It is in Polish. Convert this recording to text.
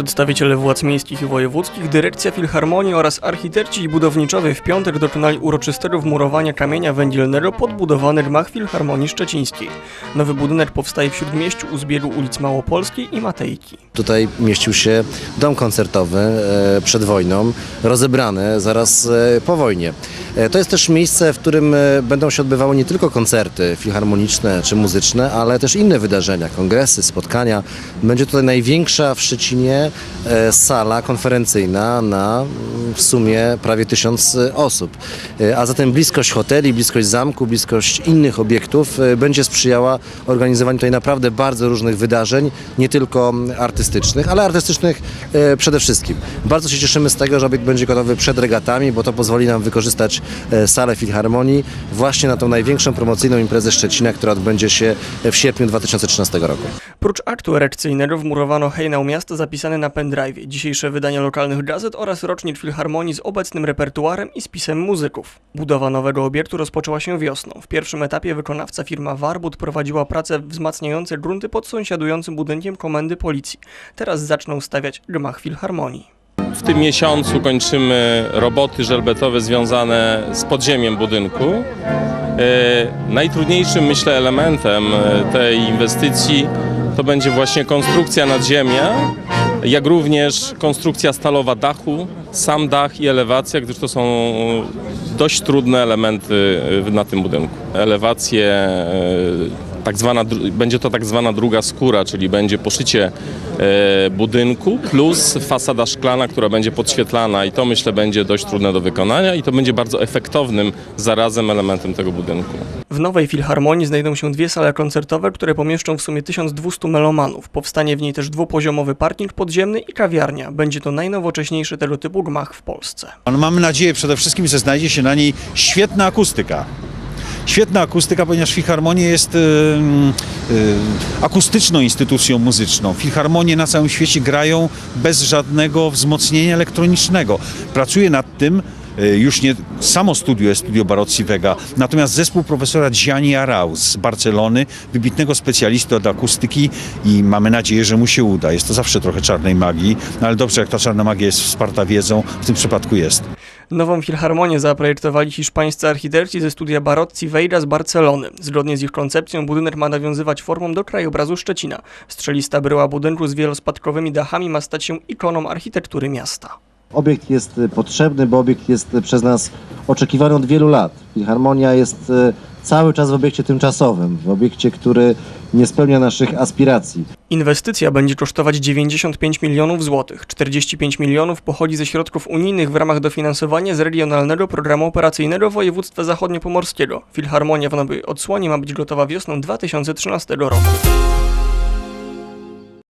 Przedstawiciele władz miejskich i wojewódzkich, dyrekcja Filharmonii oraz architekci i budowniczowie w piątek dokonali uroczystego wmurowania kamienia węgielnego pod budowany gmach Filharmonii Szczecińskiej. Nowy budynek powstaje w Śródmieściu u zbiegu ulic Małopolskiej i Matejki. Tutaj mieścił się dom koncertowy e, przed wojną, rozebrany zaraz e, po wojnie. E, To jest też miejsce, w którym będą się odbywały nie tylko koncerty filharmoniczne czy muzyczne, ale też inne wydarzenia, kongresy, spotkania. Będzie tutaj największa w Szczecinie e, sala konferencyjna na mm, w sumie prawie tysiąc e, osób. E, A zatem bliskość hoteli, bliskość zamku, bliskość innych obiektów będzie sprzyjała organizowaniu tutaj naprawdę bardzo różnych wydarzeń, nie tylko mm, artystycznych, ale artystycznych przede wszystkim. Bardzo się cieszymy z tego, że obiekt będzie gotowy przed regatami, bo to pozwoli nam wykorzystać salę Filharmonii właśnie na tą największą promocyjną imprezę Szczecina, która odbędzie się w sierpniu 2013 roku. Prócz aktu erekcyjnego wmurowano hejnał miasta zapisany na pendrive, dzisiejsze wydania lokalnych gazet oraz rocznik Filharmonii z obecnym repertuarem i spisem muzyków. Budowa nowego obiektu rozpoczęła się wiosną. W pierwszym etapie wykonawca firma Warbut prowadziła prace wzmacniające grunty pod sąsiadującym budynkiem komendy policji. Teraz zaczną stawiać gmach Filharmonii. W tym miesiącu kończymy roboty żelbetowe związane z podziemiem budynku. E, Najtrudniejszym, myślę, elementem e, tej inwestycji to będzie właśnie konstrukcja nadziemia, jak również konstrukcja stalowa dachu, sam dach i elewacja, gdyż to są dość trudne elementy e, na tym budynku. Elewacje, e, tak zwana, będzie to tak zwana druga skóra, czyli będzie poszycie e, budynku plus fasada szklana, która będzie podświetlana i to myślę będzie dość trudne do wykonania i to będzie bardzo efektownym zarazem elementem tego budynku. W nowej Filharmonii znajdą się dwie sale koncertowe, które pomieszczą w sumie 1200 melomanów. Powstanie w niej też dwupoziomowy parking podziemny i kawiarnia. Będzie to najnowocześniejszy tego typu gmach w Polsce. No, Mamy nadzieję przede wszystkim, że znajdzie się na niej świetna akustyka. Świetna akustyka, ponieważ Filharmonia jest akustyczną instytucją muzyczną. Filharmonie na całym świecie grają bez żadnego wzmocnienia elektronicznego. Pracuje nad tym y, już nie samo studio jest studio Barocci Vega, natomiast zespół profesora Gianni Arau z Barcelony, wybitnego specjalisty od akustyki i mamy nadzieję, że mu się uda. Jest to zawsze trochę czarnej magii, no ale dobrze, jak ta czarna magia jest wsparta wiedzą, w tym przypadku jest. Nową filharmonię zaprojektowali hiszpańscy architekci ze studia Barocci Veiga z Barcelony. Zgodnie z ich koncepcją budynek ma nawiązywać formą do krajobrazu Szczecina. Strzelista bryła budynku z wielospadkowymi dachami ma stać się ikoną architektury miasta. Obiekt jest potrzebny, bo obiekt jest przez nas oczekiwany od wielu lat. Filharmonia jest y, cały czas w obiekcie tymczasowym, w obiekcie, który nie spełnia naszych aspiracji. Inwestycja będzie kosztować 95 milionów złotych. 45 milionów pochodzi ze środków unijnych w ramach dofinansowania z Regionalnego Programu Operacyjnego Województwa Zachodniopomorskiego. Filharmonia w nowej odsłonie ma być gotowa wiosną 2013 roku.